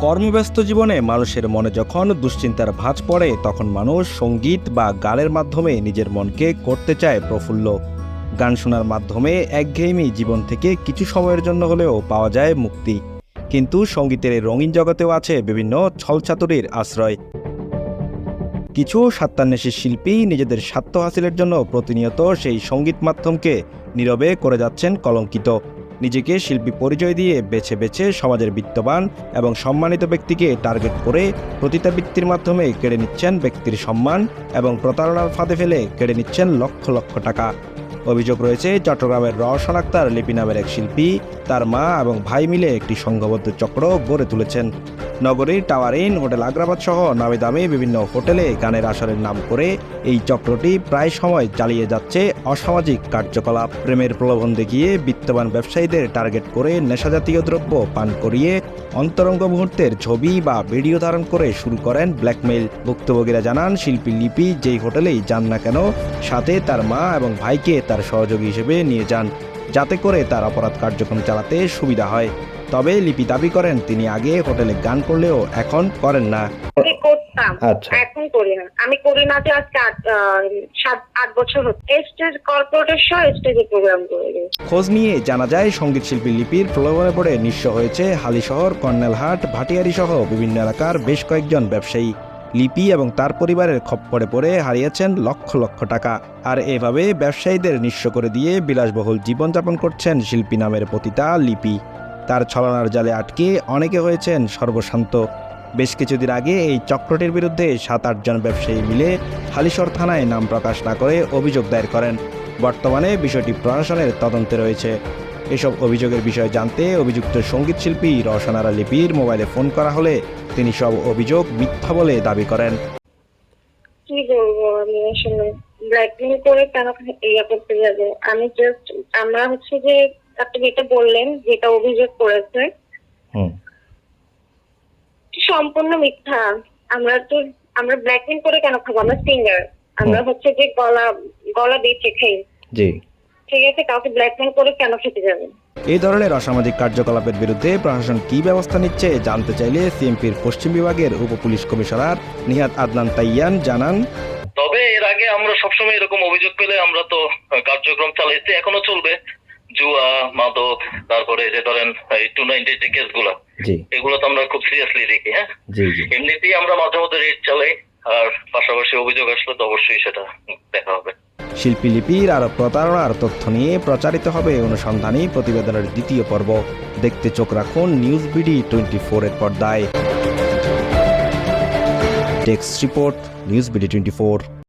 কর্মব্যস্ত জীবনে মানুষের মনে যখন দুশ্চিন্তার ভাঁজ পড়ে, তখন মানুষ সংগীত বা গানের মাধ্যমে নিজের মনকে করতে চায় প্রফুল্ল। গান শোনার মাধ্যমে একঘেয়েমি জীবন থেকে কিছু সময়ের জন্য হলেও পাওয়া যায় মুক্তি। কিন্তু সঙ্গীতের রঙিন জগতেও আছে বিভিন্ন ছলচাতুরির আশ্রয়। কিছু সাত্তান্বেষী শিল্পী নিজেদের স্বার্থ হাসিলের জন্য প্রতিনিয়ত সেই সংগীত মাধ্যমকে নীরবে করে যাচ্ছেন কলঙ্কিত। নিজেকে শিল্পী পরিচয় দিয়ে বেছে বেছে সমাজের বিত্তবান এবং সম্মানিত ব্যক্তিকে টার্গেট করে প্রতিতাবৃত্তির মাধ্যমে কেড়ে নিচ্ছেন ব্যক্তির সম্মান এবং প্রতারণার ফাঁদে ফেলে কেড়ে নিচ্ছেন লক্ষ লক্ষ টাকা। অভিযোগ রয়েছে, চট্টগ্রামের রওশন আক্তার লিপি নামের এক শিল্পী, তার মা এবং ভাই মিলে একটি সংঘবদ্ধ চক্র গড়ে তুলেছেন। নগরীর টাওয়ার ইন, হোটেল আগ্রাবাদ সহ নামে দামে বিভিন্ন হোটেলে গানের আসরের নাম করে এই চক্রটি প্রায় সময় চালিয়ে যাচ্ছে অসামাজিক কার্যকলাপ। প্রেমের প্রলোভন দেখিয়ে বিত্তবান ব্যবসায়ীদের টার্গেট করে নেশাজাতীয় দ্রব্য পান করিয়ে অন্তরঙ্গ মুহূর্তের ছবি বা ভিডিও ধারণ করে শুরু করেন ব্ল্যাকমেইল। ভুক্তভোগীরা জানান, শিল্পী লিপি যেই হোটেলেই যান না কেন, সাথে তার মা এবং ভাইকে তার সহযোগী হিসেবে নিয়ে যান যাতে করে তার অপরাধ কার্যক্রম চালাতে সুবিধা হয়। তবে লিপি দাবি করেন তিনি আগে হোটেলে গান করলেও এখন করেন না। করতাম আচ্ছা। এখন করি না। আমি করি না যে আজকে সাত আট বছর হচ্ছে। স্টেজ কর্পোরেটের সহ স্টেজে প্রোগ্রাম করে খোঁজ নিয়ে জানা যায় সংগীত শিল্পী লিপির প্রলোভনে পড়ে নিঃস্ব হয়েছে হালিশহর কর্নেলহাট ভাটিয়ারি সহ বিভিন্ন এলাকার বেশ কয়েকজন ব্যবসায়ী। লিপি এবং তার পরিবারের খপ্পরে পড়ে হারিয়েছেন লক্ষ লক্ষ টাকা। আর এভাবে ব্যবসায়ীদের নিঃস্ব করে দিয়ে বিলাসবহুল জীবনযাপন করছেন শিল্পী নামের পতিতা লিপি। তার ছলনার জালে আটকে অনেকে হয়েছেন সর্বশান্ত। বেশ কিছুদিন আগে এই চক্রটির বিরুদ্ধে সাত আটজন ব্যবসায়ী মিলে হালিশর থানায় নাম প্রকাশ না করে অভিযোগ দায়ের করেন। বর্তমানে বিষয়টি প্রশাসনের তদন্তে রয়েছে। এসব অভিযোগের বিষয়ে জানতে অভিযুক্ত সংগীত শিল্পী রওশনারা লিপির মোবাইলে ফোন করা হলে তিনি সব অভিযোগ মিথ্যা বলে দাবি করেন। কি বলব আমি আসলে ব্ল্যাকমেল করে কেন ইয়ে করতে যাবে আমি জাস্ট আমরা হচ্ছে যে আপনি যেটা বললেন যেটা অভিযোগ করেছে হুম। সম্পূর্ণ মিথ্যা। আমরা তো আমরা ব্ল্যাকমেল করে কেন খাব? আমরা সিঙ্গার আমরা হচ্ছে যে গলা গলা বেঁচে খাই জি। ঠিক আছে কাউকে ব্ল্যাকমেল করে কেন খেতে যাবেন? এই ধরনের অসামাজিক কার্যকলাপের বিরুদ্ধে প্রশাসন কী ব্যবস্থা নিচ্ছে জানতে চাইলে সিএমপির পশ্চিম বিভাগের উপ পুলিশ কমিশনার নিহাত আদনান তাইয়ান জানান। তবে এর আগে আমরা সবসময় এরকম অভিযোগ পেলে আমরা তো কার্যক্রম চালাইছি এখনও চলবে। জুয়া মাদক তারপরে যে ধরেন টু নাইনটি যে কেসগুলো এগুলো তো আমরা খুব সিরিয়াসলি দেখি হ্যাঁ? জি জি। এমনিতেই আমরা মাঝে মধ্যে রেট চালাই আর পাশাপাশি অভিযোগ আসলে তো অবশ্যই সেটা দেখা হবে। শিল্পী লিপির আর প্রতারণার তথ্য নিয়ে প্রচারিত হবে অনুসন্ধানী প্রতিবেদনের দ্বিতীয় পর্ব। দেখতে চোখ রাখুন নিউজ বিডি টোয়েন্টি ফোরের পর্দায়। Text report, news BD twenty four.